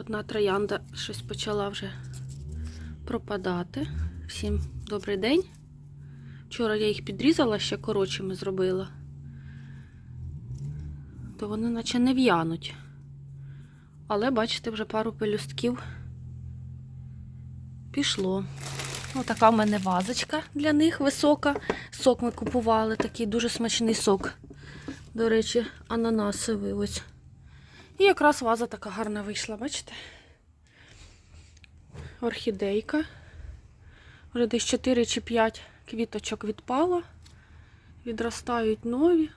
Одна троянда щось почала вже пропадати. Всім добрий день. Вчора я їх підрізала, ще коротшими зробила. То вони наче не в'януть. Але, бачите, вже пару пелюстків пішло. Ось така в мене вазочка для них висока. Сок ми купували, такий дуже смачний сок. До речі, ананасовий ось. І якраз ваза така гарна вийшла, бачите? Орхідейка. Вже десь 4 чи 5 квіточок відпало. Відростають нові.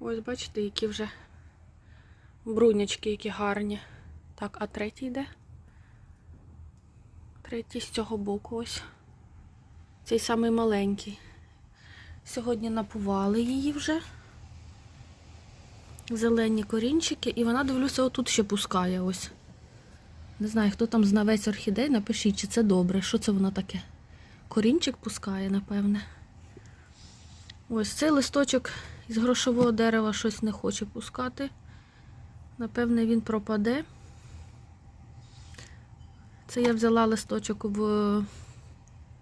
Ось, бачите, які вже брунячки, які гарні. Так, а третій йде? Третій з цього боку ось. Цей самий маленький. Сьогодні напували її вже. Зелені корінчики, і вона, дивлюся, отут ще пускає ось. Не знаю, хто там знавець орхідей, напишіть, чи це добре. Що це воно таке? Корінчик пускає, напевне. Ось цей листочок із грошового дерева щось не хоче пускати. Напевне, він пропаде. Це я взяла листочок в,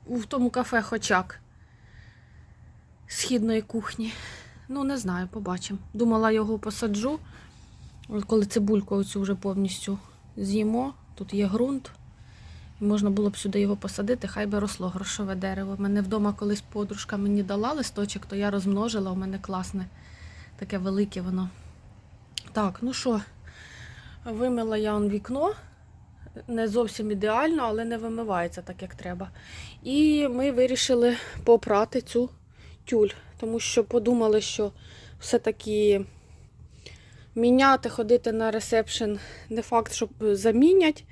в тому кафе Хочак східної кухні. Ну, не знаю, побачимо. Думала, його посаджу. Коли цибульку оцю вже повністю з'їмо, тут є ґрунт. Можна було б сюди його посадити, хай би росло грошове дерево. У мене вдома колись подружка мені дала листочок, то я розмножила, у мене класне, таке велике воно. Так, ну що, вимила я он вікно. Не зовсім ідеально, але не вимивається так, як треба. І ми вирішили попрати цю тюль, тому що подумали, що все-таки міняти, ходити на ресепшн не факт, що замінять,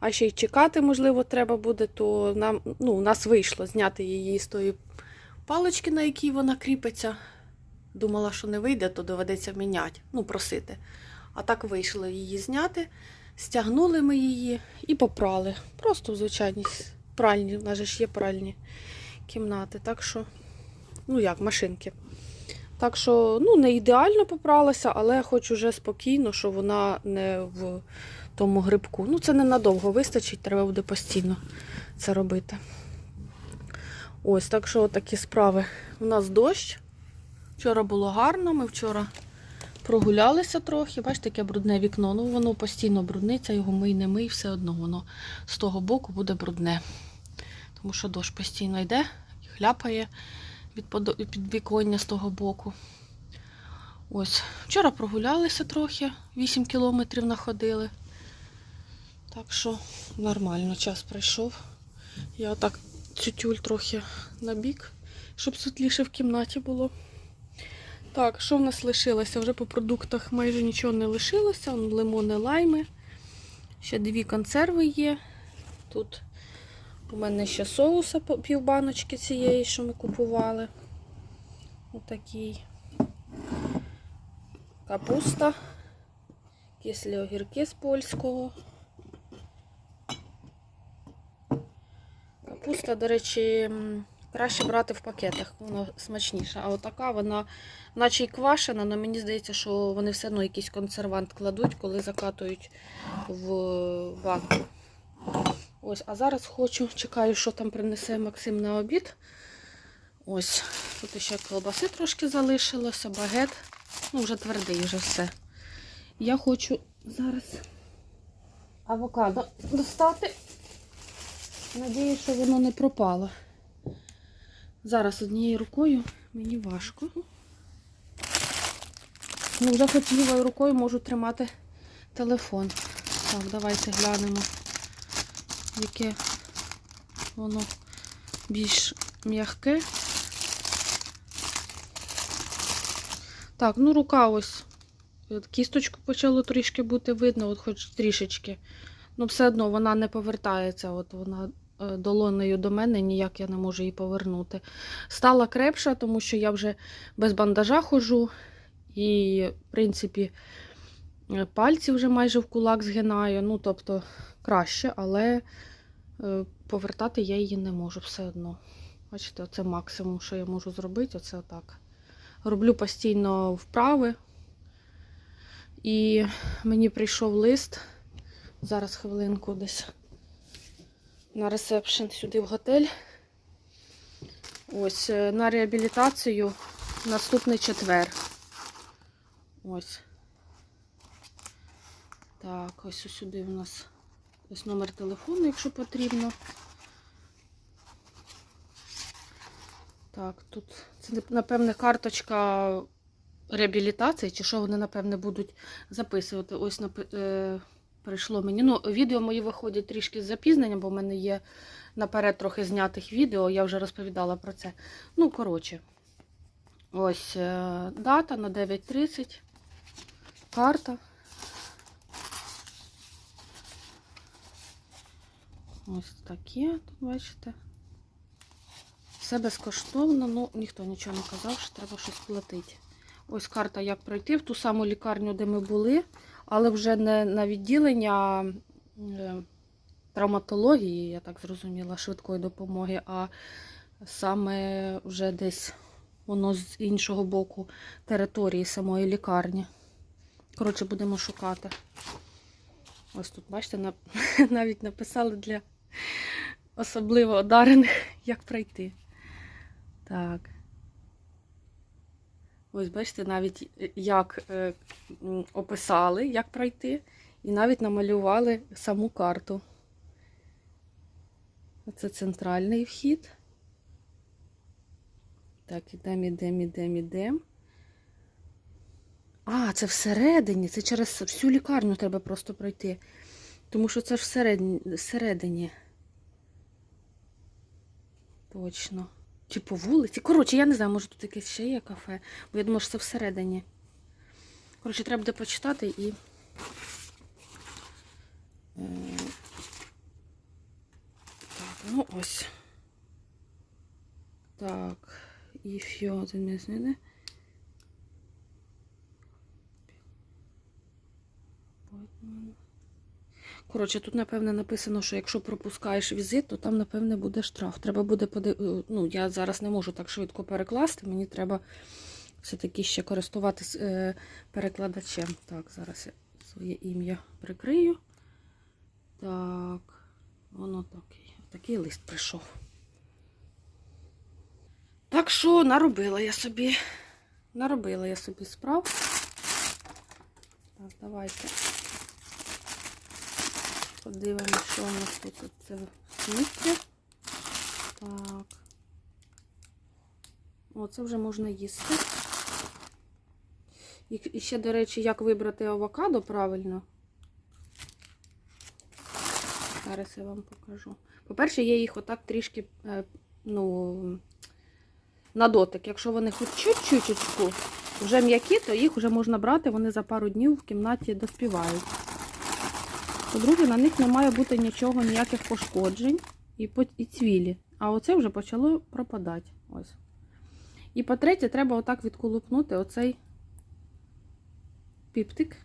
а ще й чекати, можливо, треба буде, то нам, ну, у нас вийшло зняти її з тої палички, на якій вона кріпиться. Думала, що не вийде, то доведеться міняти, ну, просити. А так вийшло її зняти. Стягнули ми її і попрали. Просто в звичайній пральні, в нас же ж є пральні кімнати. Так що, ну як, машинки. Так що, ну, не ідеально попралася, але хоч уже спокійно, що вона не в тому грибку. Ну, це ненадовго вистачить, треба буде постійно це робити. Ось, так що такі справи. У нас дощ. Вчора було гарно, ми вчора прогулялися трохи. Бачите, яке брудне вікно. Ну, воно постійно брудниться, його мий, не мий, все одно воно з того боку буде брудне. Тому що дощ постійно йде, хляпає від подо- від віконня з того боку. Ось, вчора прогулялися трохи, 8 кілометрів находили. Так що нормально час пройшов. Я отак цю тюль трохи на бік, щоб світліше в кімнаті було. Так, що в нас лишилося? Вже по продуктах майже нічого не лишилося. Лимони, лайми. Ще дві консерви є. Тут у мене ще соуса півбаночки цієї, що ми купували. Отакий. Капуста. Кислі огірки з польського. Капуста, до речі, краще брати в пакетах, вона смачніша. А отака вона, наче й квашена, але мені здається, що вони все одно якийсь консервант кладуть, коли закатують в банку. Ось, а зараз хочу, чекаю, що там принесе Максим на обід. Ось, тут ще колбаси трошки залишилося, багет. Ну, вже твердий, вже все. Я хочу зараз авокадо достати. Надіюсь, що воно не пропало. Зараз однією рукою мені важко. Ну, вже хоч лівою рукою можу тримати телефон. Так, давайте глянемо, яке воно більш м'яке. Так, ну рука ось. Кісточку почало трішки бути видно, от хоч трішечки. Ну, все одно вона не повертається. От вона е, долонею до мене, ніяк я не можу її повернути. Стала крепша, тому що я вже без бандажа ходжу. І, в принципі, е, пальці вже майже в кулак згинаю. Ну, тобто, краще, але е, повертати я її не можу все одно. Бачите, це максимум, що я можу зробити. Оце отак. Роблю постійно вправи. І мені прийшов лист Зараз хвилинку десь на ресепшн сюди в готель. Ось е, на реабілітацію наступний четвер. Ось. Так, ось сюди у нас ось номер телефону, якщо потрібно. Так, тут це напевне карточка реабілітації, чи що вони, напевне, будуть записувати. Ось е, прийшло мені. Ну, відео мої виходять трішки з запізненням, бо в мене є наперед трохи знятих відео, я вже розповідала про це. Ну, коротше, ось е, дата на 9.30, карта. Ось таке, тут бачите. Все безкоштовно, ну ніхто нічого не казав, що треба щось платити. Ось карта, як пройти в ту саму лікарню, де ми були, але вже не на відділення е, травматології, я так зрозуміла, швидкої допомоги, а саме вже десь воно з іншого боку території самої лікарні. Коротше, будемо шукати. Ось тут, бачите, на- навіть написали для особливо одарених, як пройти. Так. Ось, бачите, навіть е, як е, описали, як пройти, і навіть намалювали саму карту. Це центральний вхід. Так, ідемо, ідемо, ідемо, ідемо. А, це всередині. Це через всю лікарню треба просто пройти. Тому що це ж всередині. Точно. Чи по вулиці? Коротше, я не знаю, може тут якесь ще є кафе, бо я думаю, що це всередині. Коротше, треба буде почитати і. Е, Так, ну ось. Так. If you the Коротше, тут, напевне, написано, що якщо пропускаєш візит, то там, напевне, буде штраф. Треба буде подив... Ну, я зараз не можу так швидко перекласти, мені треба все-таки ще користуватись е, перекладачем. Так, зараз я своє ім'я прикрию. Так, воно такий. Такий лист прийшов. Так що наробила я собі. Наробила я собі справ. Так, давайте. Подивимося, що у нас тут це сміття. Так. О, це вже можна їсти. І ще, до речі, як вибрати авокадо правильно. Зараз я вам покажу. По-перше, я їх отак трішки, е, ну, на дотик. Якщо вони хоч чуть-чуть вже м'які, то їх вже можна брати, вони за пару днів в кімнаті доспівають. По-друге, на них не має бути нічого, ніяких пошкоджень і, цвілі. А оце вже почало пропадати. Ось. І по-третє, треба отак відколупнути оцей піптик.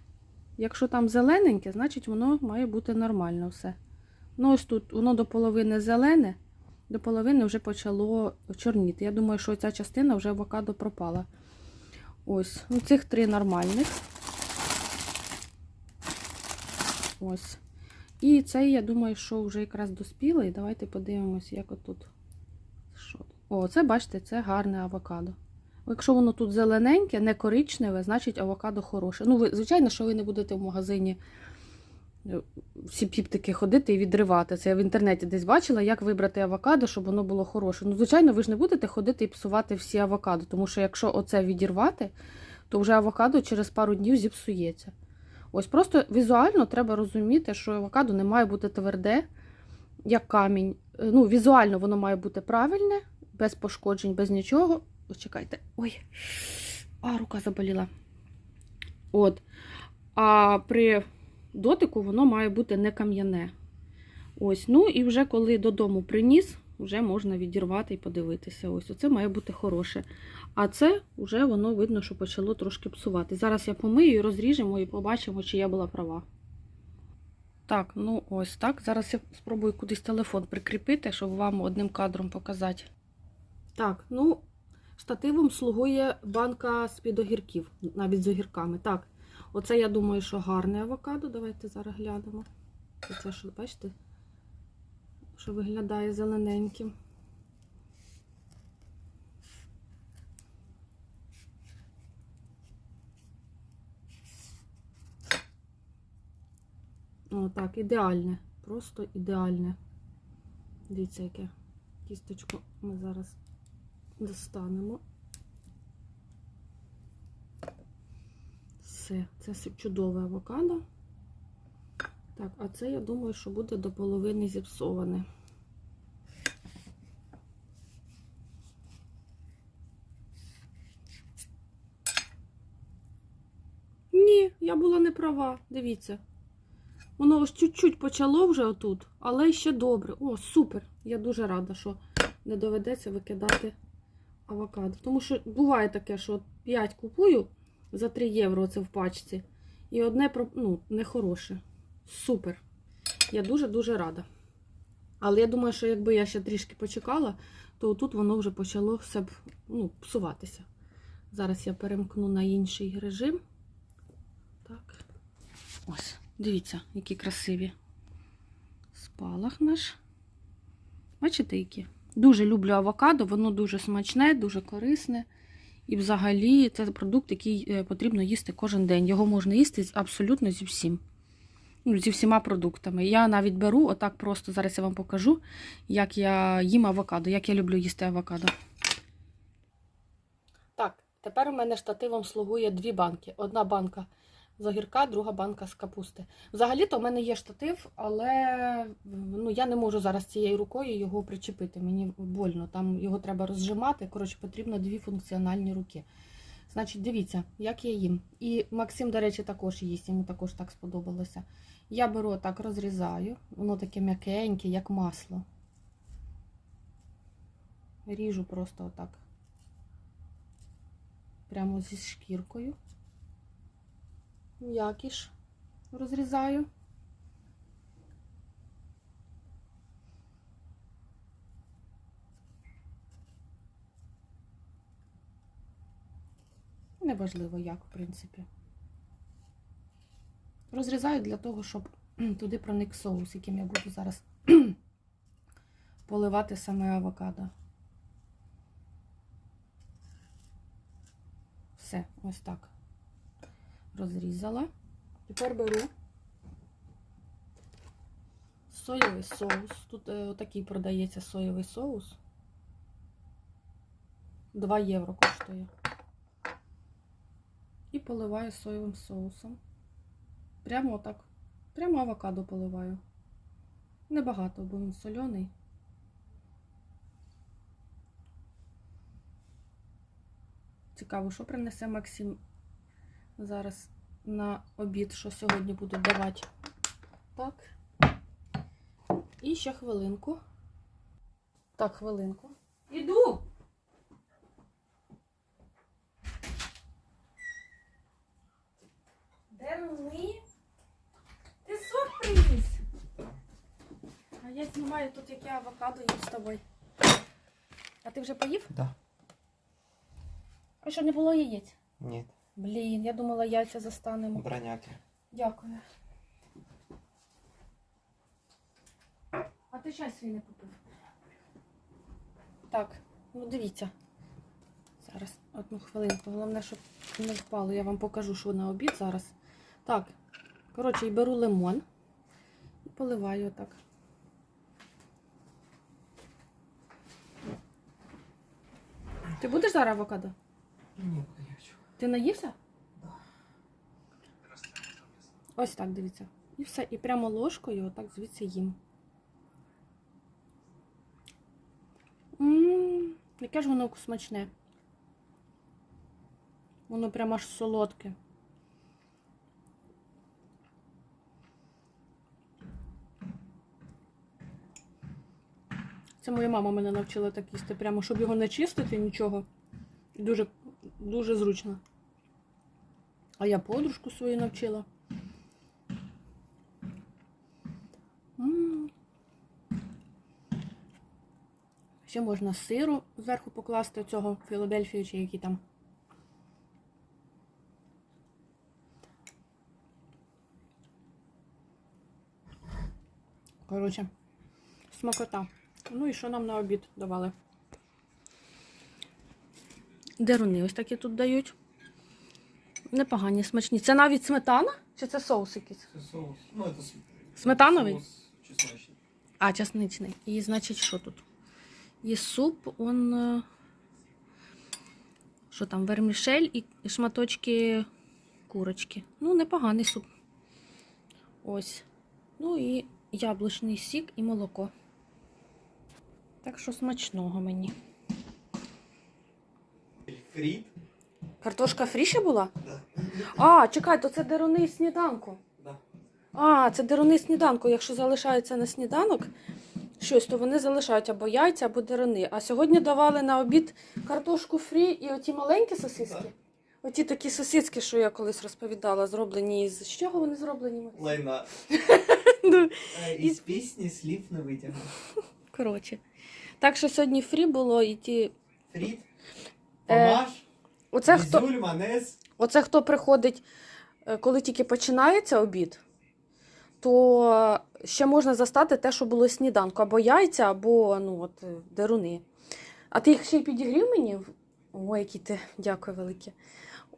Якщо там зелененьке, значить воно має бути нормально все. Ну, ось тут воно до половини зелене, до половини вже почало чорніти. Я думаю, що ця частина вже авокадо пропала. Ось, ну цих три нормальних. Ось. І цей, я думаю, що вже якраз доспілий. Давайте подивимось, як отут. Що? О, це, бачите, це гарне авокадо. Якщо воно тут зелененьке, не коричневе, значить авокадо хороше. Ну, ви, звичайно, що ви не будете в магазині е, всі піптики ходити і відривати. Це я в інтернеті десь бачила, як вибрати авокадо, щоб воно було хороше. Ну, звичайно, ви ж не будете ходити і псувати всі авокадо, тому що якщо оце відірвати, то вже авокадо через пару днів зіпсується. Ось просто візуально треба розуміти, що авокадо не має бути тверде, як камінь. Е, Ну, візуально воно має бути правильне, без пошкоджень, без нічого. Ось чекайте. Ой, а рука заболіла. От. А при дотику воно має бути не кам'яне. Ось, ну і вже коли додому приніс, вже можна відірвати і подивитися. Ось, оце має бути хороше. А це вже воно видно, що почало трошки псувати. Зараз я помию і розріжемо і побачимо, чи я була права. Так, ну ось так. Зараз я спробую кудись телефон прикріпити, щоб вам одним кадром показати. Так, ну, штативом слугує банка з-під огірків, навіть з огірками. Так, оце я думаю, що гарне авокадо. Давайте зараз глянемо. Це що, бачите? Що виглядає зелененьким. О, так, ідеальне. Просто ідеальне. Дивіться, яке кісточку ми зараз достанемо. Все, це чудове авокадо. Так, а це, я думаю, що буде до половини зіпсоване. Ні, я була не права. Дивіться. Воно ось чуть-чуть почало вже отут, але ще добре. О, супер! Я дуже рада, що не доведеться викидати авокадо. Тому що буває таке, що 5 купую за 3 євро це в пачці. І одне ну, нехороше. Супер. Я дуже-дуже рада. Але я думаю, що якби я ще трішки почекала, то тут воно вже почало все ну, псуватися. Зараз я перемкну на інший режим. Так. Ось, дивіться, які красиві. Спалах наш. Бачите, які? Дуже люблю авокадо, воно дуже смачне, дуже корисне. І взагалі це продукт, який е, потрібно їсти кожен день. Його можна їсти абсолютно зі всім. Ну, зі всіма продуктами. Я навіть беру, отак просто зараз я вам покажу, як я їм авокадо, як я люблю їсти авокадо. Так, тепер у мене штативом слугує дві банки. Одна банка з огірка, друга банка з капусти. Взагалі-то в мене є штатив, але ну, я не можу зараз цією рукою його причепити. Мені больно, там його треба розжимати. Коротше, потрібно дві функціональні руки. Значить, дивіться, як я їм. І Максим, до речі, також їсть, йому також так сподобалося. Я беру так, розрізаю, воно таке м'якеньке, як масло. Ріжу просто отак. Прямо зі шкіркою. М'якіш розрізаю. Неважливо як, в принципі. Розрізаю для того, щоб туди проник соус, яким я буду зараз поливати саме авокадо. Все, ось так. Розрізала. Тепер беру соєвий соус. Тут е, отакий продається соєвий соус. 2 євро коштує. І поливаю соєвим соусом. Прямо отак. Прямо авокадо поливаю. Небагато, бо він соляний. Цікаво, що принесе Максим зараз на обід, що сьогодні буду давати. Так. І ще хвилинку. Так, хвилинку. Іду! Де ми? Ти сюрприз! А я знімаю тут, яке авокадо їм з тобою. А ти вже поїв? Да. А що, не було яєць? Нет. Блін, я думала, яйця застанемо. Броняки. Дякую. А ти чай свій не купив? Так, ну дивіться. Зараз одну хвилинку. Головне, щоб не впало. Я вам покажу, що на обід зараз. Так, коротше, і беру лимон і поливаю отак. Ти будеш зараз авокадо? Ні, я. Ти наївся? Да. Ось так, дивіться. І все. І прямо ложкою отак звідси їм. Ммм, яке ж воно смачне. Воно прямо аж солодке. Це моя мама мене навчила так їсти. Прямо, щоб його не чистити, нічого. Дуже, дуже зручно. А я подружку свою навчила. Ще можна сиру зверху покласти цього Філадельфію чи який там. Коротше, смакота. Ну і що нам на обід давали? Деруни ось такі тут дають. Непогані, смачні. Це навіть сметана? Чи це соус якийсь? Це соус. Ну, це Сметановий? соус чесночний. А, часничний. І значить, що тут? Є суп, он. е, Що там, вермішель і шматочки курочки. Ну, непоганий суп. Ось. Ну і яблучний сік і молоко. Так що смачного мені. Фріт? Картошка фрі ще була? Да. А, чекай, то це деруни сніданку. Да. А, це деруни сніданку. Якщо залишається на сніданок щось, то вони залишають або яйця, або деруни. А сьогодні давали на обід картошку фрі і оті маленькі сосиски. Так. Оті такі сосиски, що я колись розповідала, зроблені із. З чого вони зроблені? Лайна. Ну, Е, Із пісні слів не витягнув. Коротше. Так що сьогодні фрі було і ті. Фріт? Е, Помаш? Оце хто, Бізюль, манез? оце хто приходить, е, коли тільки починається обід, то ще можна застати те, що було сніданку, або яйця, або ну, от, е, деруни. А ти їх ще й підігрів мені? Ой, які ти, дякую велике.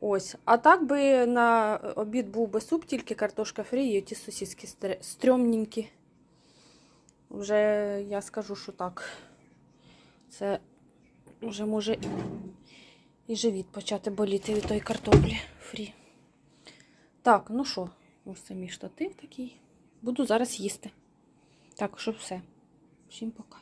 Ось. А так би на обід був би суп, тільки картошка фрі і ті сосиски стр- стрьомненькі. Вже я скажу, що так. Це вже може і живіт почати боліти від тої картоплі фрі. Так, ну що, ось це мій штатив такий. Буду зараз їсти. Так, що все. Всім пока.